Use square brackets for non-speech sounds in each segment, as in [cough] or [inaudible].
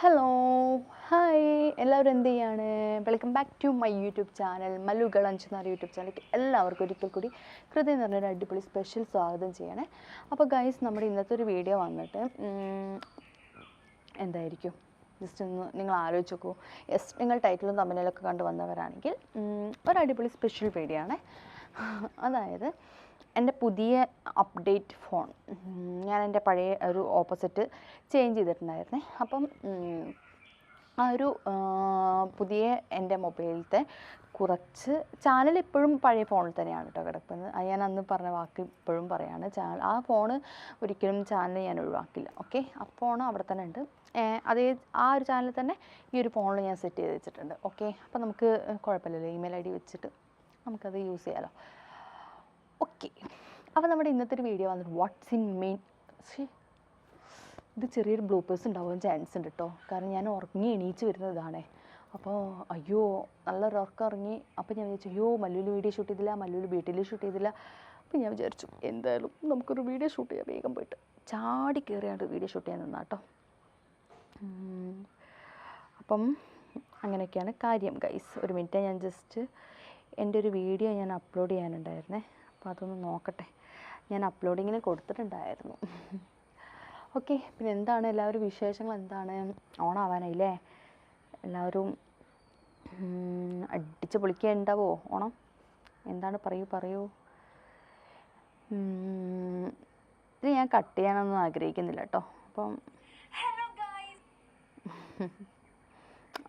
Hello hi എല്ലാവരും എന്ത് ചെയ്യാണ്? Welcome back to my YouTube channel മല്ലുകൾ അഞ്ചുനാർ യൂട്യൂബ് ചാനലിലേക്ക് എല്ലാവർക്കും ഒരിക്കൽ കൂടി കൃതി എന്ന് പറഞ്ഞൊരു അടിപൊളി സ്പെഷ്യൽ സ്വാഗതം ചെയ്യണേ. അപ്പോൾ ഗൈസ് നമ്മുടെ ഇന്നത്തെ ഒരു വീഡിയോ വന്നിട്ട് എന്തായിരിക്കും? ജസ്റ്റ് ഒന്ന് നിങ്ങൾ ആലോചിച്ച് നോക്കൂ. യെസ് നിങ്ങൾ ടൈറ്റിലും തമ്മിലൊക്കെ കണ്ടു വന്നവരാണെങ്കിൽ ഒരു അടിപൊളി സ്പെഷ്യൽ വീഡിയോ ആണ്. അതായത് എന്റെ പുതിയ അപ്ഡേറ്റ് ഫോൺ. ഞാൻ എന്റെ പഴയ ഒരു ഓപ്പോസിറ്റ് ചേഞ്ച് ചെയ്തിട്ടുണ്ടായിരുന്നേ. അപ്പം ആ ഒരു പുതിയ എന്റെ മൊബൈലിലത്തെ കുറച്ച് ചാനൽ ഇപ്പോഴും പഴയ ഫോണിൽ തന്നെയാണ് കേട്ടോ കിടക്കുന്നത്. അത് ഞാൻ അന്ന് പറഞ്ഞ വാക്ക് ഇപ്പോഴും പറയാണ്. ചാനൽ ആ ഫോണ് ഒരിക്കലും ചാനൽ ഞാൻ ഒഴിവാക്കില്ല. ഓക്കെ? ആ ഫോൺ അവിടെ തന്നെ ഉണ്ട്. അതേ ആ ഒരു ചാനൽ തന്നെ ഈ ഒരു ഫോണിൽ ഞാൻ സെറ്റ് ചെയ്ത് വെച്ചിട്ടുണ്ട്. ഓക്കെ? അപ്പോൾ നമുക്ക് കുഴപ്പമില്ലല്ലോ. ഇമെയിൽ ഐ ഡി വെച്ചിട്ട് നമുക്കത് യൂസ് ചെയ്യാമല്ലോ ഓക്കെ അപ്പോൾ നമ്മുടെ ഇന്നത്തെ ഒരു വീഡിയോ വന്നിട്ട് വാട്ട്സ് ഇൻ മെയിൻ ഇത് ചെറിയൊരു ബ്ലൂപ്പേഴ്സ് ഉണ്ടാവാൻ ചാൻസ് ഉണ്ട് കേട്ടോ കാരണം ഞാൻ ഉറങ്ങി എണീച്ച് വരുന്നത് ഇതാണേ അപ്പോൾ അയ്യോ നല്ലൊരു ഉറക്കം ഇറങ്ങി അപ്പോൾ ഞാൻ വിചാരിച്ചു അയ്യോ മല്ലൂൽ വീഡിയോ ഷൂട്ട് ചെയ്തില്ല മല്ലൂൽ വീട്ടിൽ ഷൂട്ട് ചെയ്തില്ല. അപ്പോൾ ഞാൻ വിചാരിച്ചു എന്തായാലും നമുക്കൊരു വീഡിയോ ഷൂട്ട് ചെയ്യാം വേഗം പോയിട്ട്. ചാടി കയറിയാണ്ട് വീഡിയോ ഷൂട്ട് ചെയ്യാൻ നിന്നാ കേട്ടോ അപ്പം അങ്ങനെയൊക്കെയാണ് കാര്യം ഗൈസ് ഒരു മിനിറ്റ് ഞാൻ ജസ്റ്റ് എന്റെ ഒരു വീഡിയോ ഞാൻ അപ്ലോഡ് ചെയ്യാനുണ്ടായിരുന്നേ. അപ്പോൾ അതൊന്ന് നോക്കട്ടെ. ഞാൻ അപ്ലോഡിങ്ങിന് കൊടുത്തിട്ടുണ്ടായിരുന്നു. ഓക്കെ പിന്നെ എന്താണ് എല്ലാവരും വിശേഷങ്ങൾ എന്താണ്? ഓണാവാനായില്ലേ? എല്ലാവരും അടിച്ച് പൊളിക്കുക ഉണ്ടാവോ ഓണം? എന്താണ്? പറയൂ പറയൂ. ഇത് ഞാൻ കട്ട് ചെയ്യാനൊന്നും ആഗ്രഹിക്കുന്നില്ല കേട്ടോ അപ്പം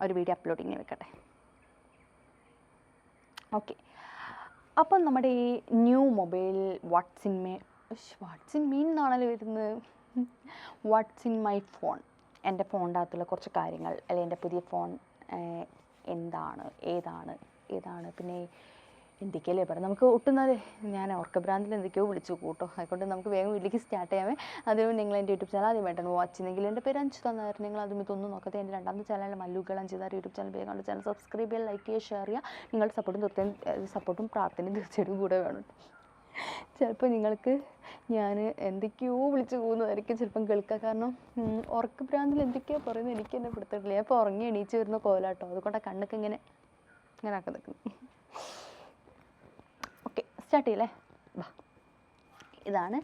ഒരു വീഡിയോ അപ്ലോഡിങ്ങിന് വെക്കട്ടെ. ഓക്കെ അപ്പം നമ്മുടെ ഈ new mobile what's in my what's in mean എന്നാണല്ലോ വരുന്നത്? വാട്സ് ഇൻ മൈ ഫോൺ എന്റെ ഫോണിന്റെ അകത്തുള്ള കുറച്ച് കാര്യങ്ങൾ അല്ലെങ്കിൽ എന്റെ പുതിയ ഫോൺ എന്താണ് ഏതാണ് ഏതാണ്? പിന്നെ എന്തൊക്കെയല്ലേ പറയാം നമുക്ക് ഒട്ടുന്നത് ഞാൻ ഓർക്ക ബ്രാൻഡിൽ എന്തൊക്കെയോ വിളിച്ചു കൂട്ടോ. അതുകൊണ്ട് നമുക്ക് വേഗം വീട്ടിലേക്ക് സ്റ്റാർട്ട് ചെയ്യാമേ. അതിന് നിങ്ങൾ എന്റെ യൂട്യൂബ് ചാനൽ ആദ്യമായിട്ടാണ് വാച്ച് ചെയ്യുന്നെങ്കിൽ എന്റെ പേര് അഞ്ചു തന്നായിരുന്നു നിങ്ങൾ അതും ഇതൊന്നും നോക്കത്തെ എന്റെ രണ്ടാമത്തെ ചാനലാണ് മല്ലുകൾ അഞ്ചുതാർ യൂട്യൂബ് ചാനൽ. വേഗം ചാനൽ സബ്സ്ക്രൈബ് ചെയ്യുക ലൈക്ക് ചെയ്യുക ഷെയർ ചെയ്യുക. നിങ്ങളുടെ സപ്പോർട്ടും തീർച്ചയായും സപ്പോർട്ടും പ്രാർത്ഥനയും തീർച്ചയായിട്ടും കൂടെ വേണം. ചിലപ്പോൾ നിങ്ങൾക്ക് ഞാൻ എന്തൊക്കെയോ വിളിച്ചു പോകുന്നതായിരിക്കും. ചിലപ്പം കേൾക്കുക കാരണം ഉറക്ക ഉറക്കഭ്രാന്തിൽ എന്തൊക്കെയോ പറയുന്നത് എനിക്ക് തന്നെ പിടുത്തിട്ടില്ല ഞാൻ ഇപ്പോൾ ഉറങ്ങി എണീച്ച് വരുന്ന കോലാട്ടോ. അതുകൊണ്ടാണ് കണ്ണൊക്കെ ഇങ്ങനെ ഇങ്ങനെ ആക്കി നിൽക്കുന്നത് സ്റ്റാർട്ട് ചെയ്യല്ലേ വാ. ഇതാണ്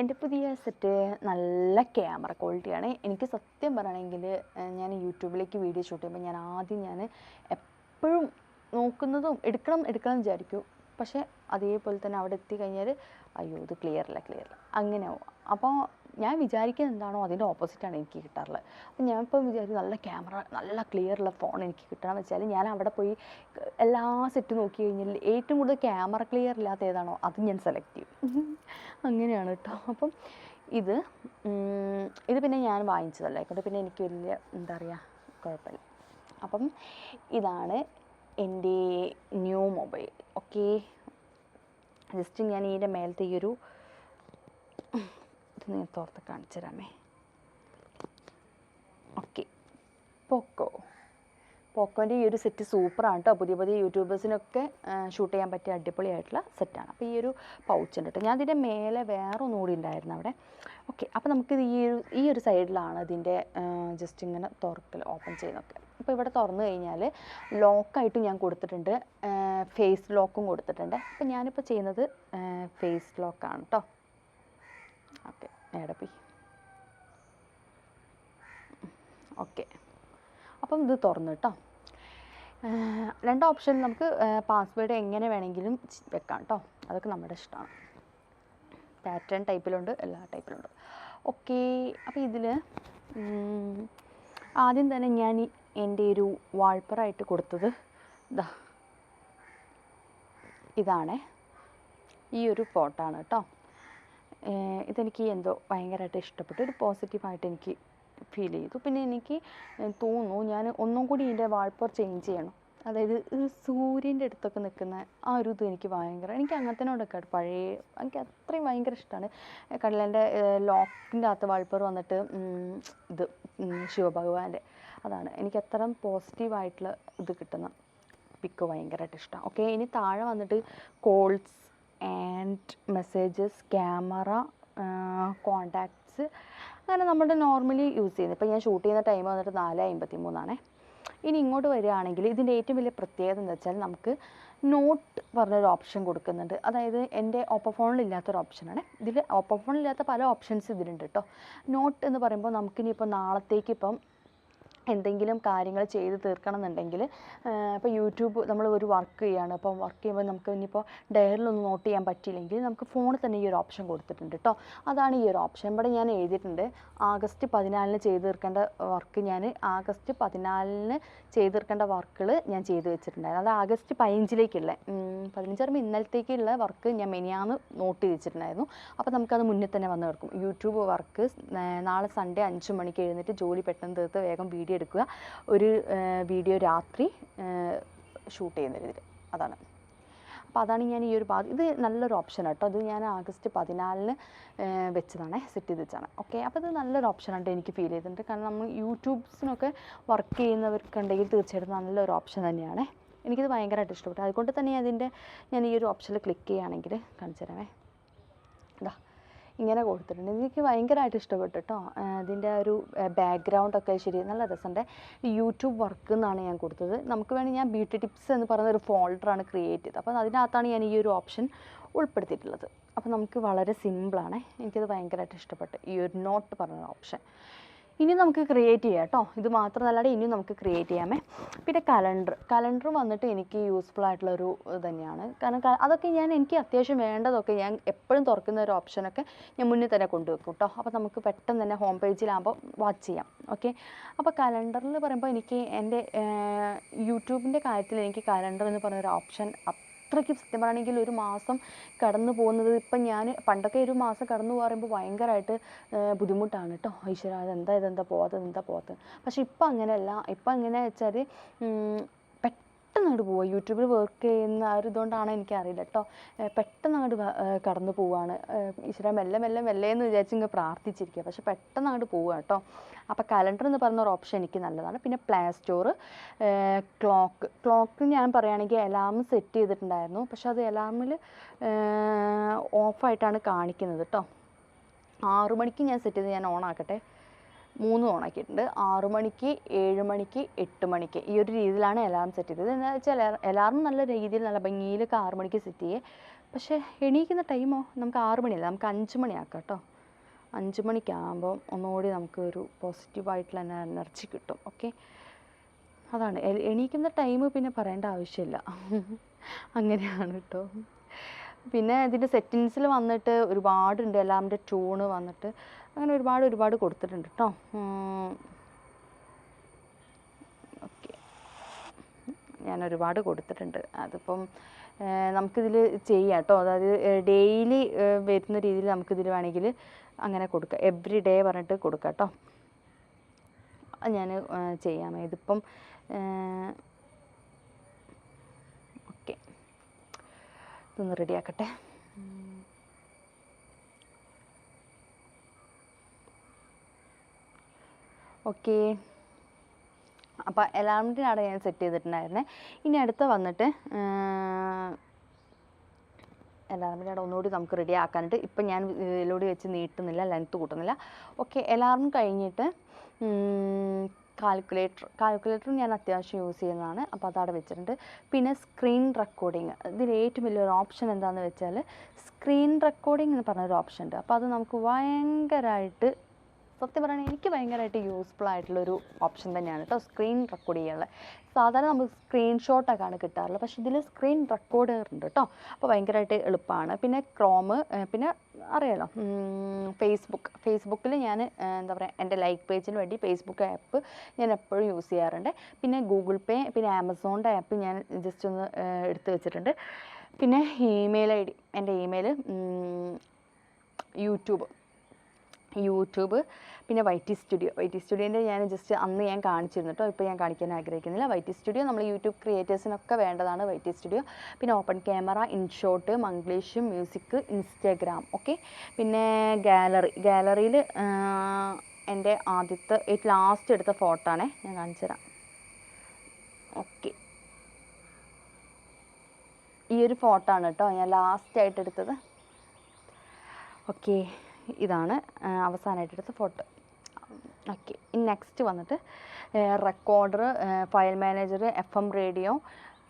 എന്റെ പുതിയ സെറ്റ്. നല്ല ക്യാമറ ക്വാളിറ്റിയാണ്. എനിക്ക് സത്യം പറയുകയാണെങ്കിൽ ഞാൻ യൂട്യൂബിലേക്ക് വീഡിയോ ഷൂട്ട് ചെയ്യുമ്പോൾ ഞാൻ ആദ്യം ഞാൻ എപ്പോഴും നോക്കുന്നതും എടുക്കണം എടുക്കണം വിചാരിക്കും. പക്ഷേ അതേപോലെ തന്നെ അവിടെ എത്തി കഴിഞ്ഞാൽ അയ്യോ ഇത് ക്ലിയർ അല്ല ക്ലിയർ അല്ല. അങ്ങനെ അപ്പോൾ ഞാൻ വിചാരിക്കുന്നത് എന്താണോ അതിന്റെ ഓപ്പോസിറ്റാണ് എനിക്ക് കിട്ടാറുള്ളത്. അപ്പം ഞാൻ വിചാരിക്കും നല്ല ക്യാമറ നല്ല ക്ലിയർ ഉള്ള ഫോൺ എനിക്ക് കിട്ടണം വെച്ചാൽ ഞാൻ അവിടെ പോയി എല്ലാ സെറ്റ് നോക്കി കഴിഞ്ഞാൽ ഏറ്റവും കൂടുതൽ ക്യാമറ ക്ലിയർ ഇല്ലാത്ത ഏതാണോ അത് ഞാൻ സെലക്ട് ചെയ്യും. [laughs] അങ്ങനെയാണ് കേട്ടോ. അപ്പം ഇത് ഇത് പിന്നെ ഞാൻ വാങ്ങിച്ചതല്ലേ? അതുകൊണ്ട് പിന്നെ എനിക്ക് വലിയ എന്താ പറയുക കുഴപ്പമില്ല. അപ്പം ഇതാണ് എന്റെ ന്യൂ മൊബൈൽ ഓക്കെ ജസ്റ്റ് ഞാൻ ഇതിന്റെ മേലത്തെ ഈ ഒരു ഇത് ഞാൻ തോർത്ത് കാണിച്ചു തരാമേ. ഓക്കെ പോക്കോ. പോക്കോന്റെ ഈ ഒരു സെറ്റ് സൂപ്പറാണ് കേട്ടോ പുതിയ പുതിയ യൂട്യൂബേഴ്സിനൊക്കെ ഷൂട്ട് ചെയ്യാൻ പറ്റിയ അടിപൊളിയായിട്ടുള്ള സെറ്റാണ് അപ്പോൾ ഈ ഒരു പൗച്ചുണ്ട് കേട്ടോ ഞാൻ ഇതിന്റെ മേലെ വേറെ ഒന്നുകൂടി ഉണ്ടായിരുന്നു അവിടെ. ഓക്കെ അപ്പോൾ നമുക്ക് ഈ ഒരു ഈ ഒരു സൈഡിലാണ് ഇതിന്റെ ജസ്റ്റ് ഇങ്ങനെ തുറക്കൽ ഓപ്പൺ ചെയ്യുന്നൊക്കെ അപ്പോൾ ഇവിടെ തുറന്നു കഴിഞ്ഞാൽ ലോക്കായിട്ടും ഞാൻ കൊടുത്തിട്ടുണ്ട്. ഫേസ് ലോക്കും കൊടുത്തിട്ടുണ്ട്. അപ്പോൾ ഞാനിപ്പോൾ ചെയ്യുന്നത് ഫേസ് ലോക്കാണ് കേട്ടോ ഓക്കെ എടപ്പി ഓക്കെ. അപ്പം ഇത് തുറന്നു കേട്ടോ. രണ്ട് ഓപ്ഷൻ നമുക്ക് പാസ്വേഡ് എങ്ങനെ വേണമെങ്കിലും വെക്കാം കേട്ടോ. അതൊക്കെ നമ്മുടെ ഇഷ്ടമാണ്. പാറ്റേൺ ടൈപ്പിലുണ്ട് എല്ലാ ടൈപ്പിലുണ്ട്. ഓക്കെ അപ്പോൾ ഇതിൽ ആദ്യം തന്നെ ഞാൻ എന്റെ ഒരു വാൾപ്പറായിട്ട് കൊടുത്തത് ഇതാ ഇതാണേ. ഈ ഒരു ഫോട്ടോ ആണ് കേട്ടോ. ഇതെനിക്ക് എന്തോ ഭയങ്കരമായിട്ട് ഇഷ്ടപ്പെട്ടു. ഒരു പോസിറ്റീവായിട്ട് എനിക്ക് ഫീൽ ചെയ്തു. പിന്നെ എനിക്ക് തോന്നുന്നു ഞാൻ ഒന്നും കൂടി ഇതിന്റെ വാൾപ്പർ ചേഞ്ച് ചെയ്യണം. അതായത് സൂര്യന്റെ അടുത്തൊക്കെ നിൽക്കുന്ന ആ ഒരു ഇത് എനിക്ക് ഭയങ്കര എനിക്ക് അങ്ങനത്തേനോടൊക്കെ പഴയ എനിക്ക് അത്രയും ഭയങ്കര ഇഷ്ടമാണ്. കടലേന്റെ ലോക്കിന്റെ അകത്ത് വാൾപ്പർ വന്നിട്ട് ഇത് ശിവഭഗവാന്റെ അതാണ്. എനിക്ക് അത്ര പോസിറ്റീവായിട്ടുള്ള ഇത് കിട്ടുന്ന പിക്ക് ഭയങ്കരമായിട്ട് ഇഷ്ടമാണ്. ഓക്കെ ഇനി താഴെ വന്നിട്ട് calls and messages camera contacts അങ്ങനെ നമ്മുടെ നോർമലി യൂസ് ചെയ്യുന്നത്. ഇപ്പോൾ ഞാൻ ഷൂട്ട് ചെയ്യുന്ന ടൈം വന്നിട്ട് നാല് അമ്പത്തി മൂന്നാണേ ഇനി ഇങ്ങോട്ട് വരികയാണെങ്കിൽ ഇതിന്റെ ഏറ്റവും വലിയ പ്രത്യേകത എന്ന് വെച്ചാൽ നമുക്ക് നോട്ട് പറഞ്ഞൊരു ഓപ്ഷൻ കൊടുക്കുന്നുണ്ട്. അതായത് എന്റെ ഓപ്പോ ഫോണിലില്ലാത്തൊരു ഓപ്ഷനാണ് ഇതിൽ ഓപ്പോ ഫോണിലില്ലാത്ത പല ഓപ്ഷൻസ് ഇതിലുണ്ട് കേട്ടോ നോട്ട് എന്ന് പറയുമ്പോൾ നമുക്കിനിയിപ്പോൾ നാളത്തേക്ക് ഇപ്പം എന്തെങ്കിലും കാര്യങ്ങൾ ചെയ്ത് തീർക്കണം എന്നുണ്ടെങ്കിൽ ഇപ്പോൾ യൂട്യൂബ് നമ്മൾ ഒരു വർക്ക് ചെയ്യുകയാണ് അപ്പോൾ വർക്ക് ചെയ്യുമ്പോൾ നമുക്ക് ഇനിയിപ്പോൾ ഡയറിലൊന്നും നോട്ട് ചെയ്യാൻ പറ്റിയില്ലെങ്കിൽ നമുക്ക് ഫോണിൽ തന്നെ ഈ ഒരു ഓപ്ഷൻ കൊടുത്തിട്ടുണ്ട് കേട്ടോ അതാണ് ഈ ഒരു ഓപ്ഷൻ ഇവിടെ ഞാൻ എഴുതിയിട്ടുണ്ട് ആഗസ്റ്റ് പതിനാലിന് ചെയ്ത് തീർക്കേണ്ട വർക്ക് ഞാൻ ആഗസ്റ്റ് പതിനാലിന് ചെയ്ത് തീർക്കേണ്ട വർക്കുകൾ ഞാൻ ചെയ്ത് വെച്ചിട്ടുണ്ടായിരുന്നു. അത് ആഗസ്റ്റ് പതിനഞ്ചിലേക്കുള്ള പതിനഞ്ച് പറയുമ്പോൾ ഇന്നലത്തേക്കുള്ള വർക്ക് ഞാൻ മെനിയാന്ന് നോട്ട് ചെയ്ത് വെച്ചിട്ടുണ്ടായിരുന്നു. അപ്പോൾ നമുക്കത് മുന്നേ തന്നെ വന്ന് കിടക്കും. യൂട്യൂബ് വർക്ക് നാളെ സൺഡേ അഞ്ച് മണിക്ക് എഴുന്നേറ്റ് ജോലി പെട്ടെന്ന് തീർത്ത് വേഗം വീഡിയോ എടുക്കുക. ഒരു വീഡിയോ രാത്രി ഷൂട്ട് ചെയ്യുന്ന രീതിയിൽ. അതാണ്. അപ്പോൾ അതാണ് ഞാൻ ഈ ഒരു ഭാഗം. ഇത് നല്ലൊരു ഓപ്ഷൻ കേട്ടോ അത് ഞാൻ ആഗസ്റ്റ് പതിനാലിന് വെച്ചതാണ്. സെറ്റ് ചെയ്ത് വെച്ചാണ് ഓക്കെ അപ്പോൾ ഇത് നല്ലൊരു ഓപ്ഷൻ ഓപ്ഷനായിട്ട് എനിക്ക് ഫീൽ ചെയ്തിട്ടുണ്ട്. കാരണം നമ്മൾ യൂട്യൂബ്സിനൊക്കെ വർക്ക് ചെയ്യുന്നവർക്കുണ്ടെങ്കിൽ തീർച്ചയായിട്ടും നല്ലൊരു ഓപ്ഷൻ തന്നെയാണ്. എനിക്കിത് ഭയങ്കരമായിട്ട് ഇഷ്ടപ്പെട്ടു. അതുകൊണ്ട് തന്നെ അതിന്റെ ഞാൻ ഈ ഒരു ഓപ്ഷനിൽ ക്ലിക്ക് ചെയ്യുകയാണെങ്കിൽ കാണിച്ചു തരാമേ. ഇങ്ങനെ കൊടുത്തിട്ടുണ്ട്. എനിക്ക് ഭയങ്കരമായിട്ട് ഇഷ്ടപ്പെട്ടു കേട്ടോ അതിന്റെ ഒരു ബാക്ക്ഗ്രൗണ്ടൊക്കെ ശരി നല്ല രസമുണ്ട്. യൂട്യൂബ് വർക്ക് എന്നാണ് ഞാൻ കൊടുത്തത്. നമുക്ക് വേണമെങ്കിൽ ഞാൻ ബ്യൂട്ടി ടിപ്സ് എന്ന് പറയുന്ന ഒരു ഫോൾഡറാണ് ക്രിയേറ്റ് ചെയ്തത്. അപ്പോൾ അതിനകത്താണ് ഞാൻ ഈ ഒരു ഓപ്ഷൻ ഉൾപ്പെടുത്തിയിട്ടുള്ളത്. അപ്പോൾ നമുക്ക് വളരെ സിമ്പിളാണ് എനിക്കത് ഭയങ്കരമായിട്ട് ഇഷ്ടപ്പെട്ടു. ഈ ഒരു നോട്ട് പറഞ്ഞ ഓപ്ഷൻ ഇനി നമുക്ക് ക്രിയേറ്റ് ചെയ്യാം കേട്ടോ. ഇത് മാത്രമല്ലാതെ ഇനി നമുക്ക് ക്രിയേറ്റ് ചെയ്യാമേ. പിന്നെ കലണ്ടർ കലണ്ടർ വന്നിട്ട് എനിക്ക് യൂസ്ഫുൾ ആയിട്ടുള്ളൊരു തന്നെയാണ്. കാരണം അതൊക്കെ ഞാൻ എനിക്ക് അത്യാവശ്യം വേണ്ടതൊക്കെ ഞാൻ എപ്പോഴും തുറക്കുന്ന ഒരു ഓപ്ഷനൊക്കെ ഞാൻ മുന്നിൽ തന്നെ കൊണ്ടുവെക്കും കേട്ടോ. അപ്പോൾ നമുക്ക് പെട്ടെന്ന് തന്നെ ഹോം പേജിലാകുമ്പോൾ വാച്ച് ചെയ്യാം. ഓക്കെ അപ്പോൾ കലണ്ടറിൽ പറയുമ്പോൾ എനിക്ക് എന്റെ യൂട്യൂബിന്റെ കാര്യത്തിൽ എനിക്ക് കലണ്ടർ എന്ന് പറഞ്ഞൊരു ഓപ്ഷൻ അത്രയ്ക്ക് സത്യം പറയുകയാണെങ്കിൽ ഒരു മാസം കടന്നു പോകുന്നത് ഇപ്പം ഞാൻ പണ്ടൊക്കെ ഒരു മാസം കടന്നു പറയുമ്പോൾ ഭയങ്കരമായിട്ട് ബുദ്ധിമുട്ടാണ് കേട്ടോ. ഈശ്വര അതെന്താ ഇതെന്താ പോകാത്തത് എന്താ പോകാത്തത് പക്ഷെ ഇപ്പം അങ്ങനെയല്ല. ഇപ്പം എങ്ങനെയാണെന്ന് വെച്ചാൽ പെട്ടെന്ന് അങ്ങോട്ട് പോവുക. യൂട്യൂബിൽ വർക്ക് ചെയ്യുന്ന ആ ഒരു ഇതുകൊണ്ടാണ് എനിക്കറിയില്ല കേട്ടോ പെട്ടെന്ന് അങ്ങോട്ട് കടന്നു പോവുകയാണ് ഈശ്വര മെല്ലെ മെല്ലെ മെല്ലെ എന്ന് വിചാരിച്ച് ഇങ്ങ് പ്രാർത്ഥിച്ചിരിക്കുക. പക്ഷെ പെട്ടെന്ന് അങ്ങോട്ട് പോവുക കേട്ടോ അപ്പോൾ കലണ്ടർ എന്ന് പറയുന്ന ഒരു ഓപ്ഷൻ എനിക്ക് നല്ലതാണ്. പിന്നെ പ്ലേ സ്റ്റോർ ക്ലോക്ക് ക്ലോക്ക് ഞാൻ പറയുകയാണെങ്കിൽ അലാം സെറ്റ് ചെയ്തിട്ടുണ്ടായിരുന്നു. പക്ഷെ അത് അലാമിൽ ഓഫായിട്ടാണ് കാണിക്കുന്നത് കേട്ടോ ആറു മണിക്ക് ഞാൻ സെറ്റ് ചെയ്ത് ഞാൻ ഓൺ ആക്കട്ടെ. മൂന്ന് ഓണാക്കിയിട്ടുണ്ട് ആറു മണിക്ക് ഏഴ് മണിക്ക് എട്ട് മണിക്ക്. ഈ ഒരു രീതിയിലാണ് അലാറം സെറ്റ് ചെയ്തത്. എന്താ വെച്ചാൽ അലാറം നല്ല രീതിയിൽ നല്ല ഭംഗിയിലൊക്കെ ആറു മണിക്ക് സെറ്റ് ചെയ്യേ. പക്ഷേ എണീക്കുന്ന ടൈമോ നമുക്ക് ആറു മണിയല്ല നമുക്ക് അഞ്ച് മണിയാക്കാം കേട്ടോ. അഞ്ച് മണിക്കാകുമ്പോൾ ഒന്നുകൂടി നമുക്ക് ഒരു പോസിറ്റീവായിട്ടുള്ള എനർജി കിട്ടും. ഓക്കെ അതാണ്. എണീക്കുന്ന ടൈം പിന്നെ പറയേണ്ട ആവശ്യമില്ല. [laughs] അങ്ങനെയാണ് കേട്ടോ. പിന്നെ ഇതിന്റെ സെറ്റിങ്സിൽ വന്നിട്ട് ഒരുപാടുണ്ട്. എല്ലാവരുടെ ട്യൂണ് വന്നിട്ട്. അങ്ങനെ ഒരുപാട് ഒരുപാട് കൊടുത്തിട്ടുണ്ട് കേട്ടോ ഓക്കെ. ഞാൻ ഒരുപാട് കൊടുത്തിട്ടുണ്ട്. അതിപ്പം നമുക്കിതിൽ ചെയ്യാം കേട്ടോ അതായത് ഡെയിലി വരുന്ന രീതിയിൽ നമുക്കിതിൽ വേണമെങ്കിൽ അങ്ങനെ കൊടുക്കാം. എവറി ഡേ പറഞ്ഞിട്ട് കൊടുക്കാം കേട്ടോ ഞാൻ ചെയ്യാം. ഇതിപ്പം ഓക്കെ. ഇതൊന്ന് റെഡിയാക്കട്ടെ. ഓക്കെ. അപ്പോൾ അലാമിന്റെയാണ് ഞാൻ സെറ്റ് ചെയ്തിട്ടുണ്ടായിരുന്നേ. ഇനി അടുത്ത വന്നിട്ട് അലാമിന്റെ അവിടെ ഒന്നുകൂടി നമുക്ക് റെഡി ആക്കാനായിട്ട് ഇപ്പം ഞാൻ ഇതിലൂടെ വെച്ച് നീട്ടുന്നില്ല ലെങ്ത്ത് കൂട്ടുന്നില്ല. ഓക്കെ അലാറം കഴിഞ്ഞിട്ട് കാൽക്കുലേറ്റർ കാൽക്കുലേറ്റർ ഞാൻ അത്യാവശ്യം യൂസ് ചെയ്യുന്നതാണ്. അപ്പോൾ അതവിടെ വെച്ചിട്ടുണ്ട്. പിന്നെ സ്ക്രീൻ റെക്കോർഡിങ് ഇതിൽ ഏറ്റവും വലിയൊരു ഓപ്ഷൻ എന്താണെന്ന് വെച്ചാൽ സ്ക്രീൻ റെക്കോർഡിംഗ് എന്ന് പറഞ്ഞൊരു ഓപ്ഷൻ ഉണ്ട്. അപ്പോൾ അത് നമുക്ക് ഭയങ്കരമായിട്ട് സത്യം പറയുകയാണെങ്കിൽ എനിക്ക് ഭയങ്കരമായിട്ട് യൂസ്ഫുൾ ആയിട്ടുള്ളൊരു ഓപ്ഷൻ തന്നെയാണ് കേട്ടോ സ്ക്രീൻ റെക്കോർഡ് ചെയ്യാനുള്ള സാധാരണ നമുക്ക് സ്ക്രീൻഷോട്ടൊക്കെയാണ് കിട്ടാറുള്ളത്. പക്ഷേ ഇതിൽ സ്ക്രീൻ റെക്കോർഡർ ഉണ്ട് കേട്ടോ അപ്പോൾ ഭയങ്കരമായിട്ട് എളുപ്പമാണ് പിന്നെ ക്രോമ് പിന്നെ അറിയാലോ ഫേസ്ബുക്ക് ഫേസ്ബുക്കിൽ ഞാൻ എന്താ പറയുക എന്റെ ലൈക്ക് പേജിന് വേണ്ടി ഫേസ്ബുക്ക് ആപ്പ് ഞാൻ എപ്പോഴും യൂസ് ചെയ്യാറുണ്ട്. പിന്നെ ഗൂഗിൾ പേ പിന്നെ ആമസോണിന്റെ ആപ്പ് ഞാൻ ജസ്റ്റ് ഒന്ന് എടുത്തു വെച്ചിട്ടുണ്ട്. പിന്നെ ഇമെയിൽ ഐ ഡി എന്റെ ഇമെയിൽ യൂട്യൂബ് യൂട്യൂബ് പിന്നെ വൈറ്റി സ്റ്റുഡിയോ വൈറ്റി സ്റ്റുഡിയോന്റെ ഞാൻ ജസ്റ്റ് അന്ന് ഞാൻ കാണിച്ചിരുന്നു കേട്ടോ ഇപ്പോൾ ഞാൻ കാണിക്കാൻ ആഗ്രഹിക്കുന്നില്ല. വൈറ്റി സ്റ്റുഡിയോ നമ്മൾ യൂട്യൂബ് ക്രിയേറ്റേഴ്സിനൊക്കെ വേണ്ടതാണ് വൈറ്റി സ്റ്റുഡിയോ പിന്നെ open camera InShot Manglish music Instagram okay പിന്നെ ഗാലറി ഗാലറിയിൽ എന്റെ ആദ്യത്തെ ലാസ്റ്റ് എടുത്ത ഫോട്ടോ ആണേ. ഞാൻ കാണിച്ചു തരാം. ഓക്കെ ഈ ഒരു ഫോട്ടോ ആണ് കേട്ടോ ഞാൻ ലാസ്റ്റ് ആയിട്ട് എടുത്തത്. ഓക്കെ ഇതാണ് അവസാനമായിട്ട് എടുത്ത ഫോട്ടോ. ഓക്കെ ഇനി നെക്സ്റ്റ് വന്നിട്ട് recorder file manager F M radio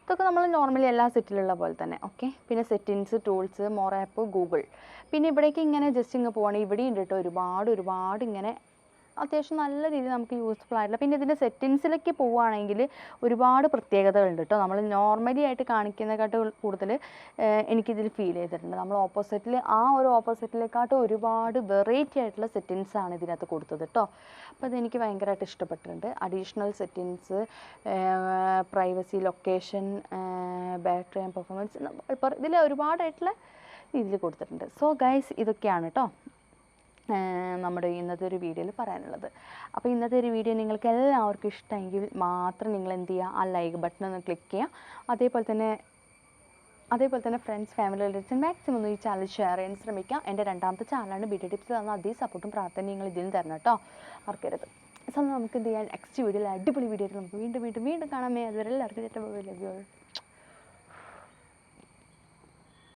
ഇതൊക്കെ നമ്മൾ നോർമലി എല്ലാ സെറ്റിലുള്ള പോലെ തന്നെ ഓക്കെ പിന്നെ settings tools more app Google പിന്നെ ഇവിടേക്ക് ഇങ്ങനെ ജസ്റ്റ് ഇങ്ങ് പോകണം ഇവിടെ ഉണ്ട് കേട്ടോ ഒരുപാട് ഒരുപാട് ഇങ്ങനെ അത്യാവശ്യം നല്ല രീതിയിൽ നമുക്ക് യൂസ്ഫുൾ ആയിട്ടുള്ള പിന്നെ ഇതിന്റെ സെറ്റിങ്സിലേക്ക് പോവുകയാണെങ്കിൽ ഒരുപാട് പ്രത്യേകതകളുണ്ട് കേട്ടോ നമ്മൾ നോർമലി ആയിട്ട് കാണിക്കുന്നതിനെക്കാട്ട് കൂടുതൽ എനിക്കിതിൽ ഫീൽ ചെയ്തിട്ടുണ്ട്. നമ്മൾ ഓപ്പോസിറ്റിൽ ആ ഒരു ഓപ്പോസിറ്റിലേക്കാട്ടും ഒരുപാട് വെറൈറ്റി ആയിട്ടുള്ള സെറ്റിങ്സ് ആണ് ഇതിനകത്ത് കൊടുത്തത് കേട്ടോ അപ്പോൾ അതെനിക്ക് ഭയങ്കരമായിട്ട് ഇഷ്ടപ്പെട്ടിട്ടുണ്ട്. Additional settings privacy location battery and performance ഇതിൽ ഒരുപാടായിട്ടുള്ള രീതിയിൽ കൊടുത്തിട്ടുണ്ട്. സോ ഗൈസ് ഇതൊക്കെയാണ് കേട്ടോ നമ്മുടെ ഇന്നത്തെ ഒരു വീഡിയോയിൽ പറയാനുള്ളത്. അപ്പോൾ ഇന്നത്തെ ഒരു വീഡിയോ നിങ്ങൾക്ക് എല്ലാവർക്കും ഇഷ്ടമെങ്കിൽ മാത്രം നിങ്ങൾ എന്ത് ചെയ്യുക? ആ ലൈക്ക് ബട്ടൺ ഒന്ന് ക്ലിക്ക് ചെയ്യുക. അതേപോലെ തന്നെ അതേപോലെ തന്നെ ഫ്രണ്ട്സ് ഫാമിലി റിലേറ്റീവ്സ് മാക്സിമം ഒന്ന് ഈ ചാനൽ ഷെയർ ചെയ്യാൻ ശ്രമിക്കുക. എന്റെ രണ്ടാമത്തെ ചാനലാണ് ബി ടി ടിപ്സ് തന്ന അതേ സപ്പോർട്ടും പ്രാർത്ഥനയും നിങ്ങൾ ഇതിൽ തരണം കേട്ടോ. മറക്കരുത്. സോ നമുക്ക് എന്ത് ചെയ്യാം? നെക്സ്റ്റ് വീഡിയോയിൽ അടിപൊളി വീഡിയോ നമുക്ക് വീണ്ടും വീണ്ടും വീണ്ടും കാണാമേ അതുവരെ എല്ലാവർക്കും ഏറ്റവും ലഭ്യമാണ്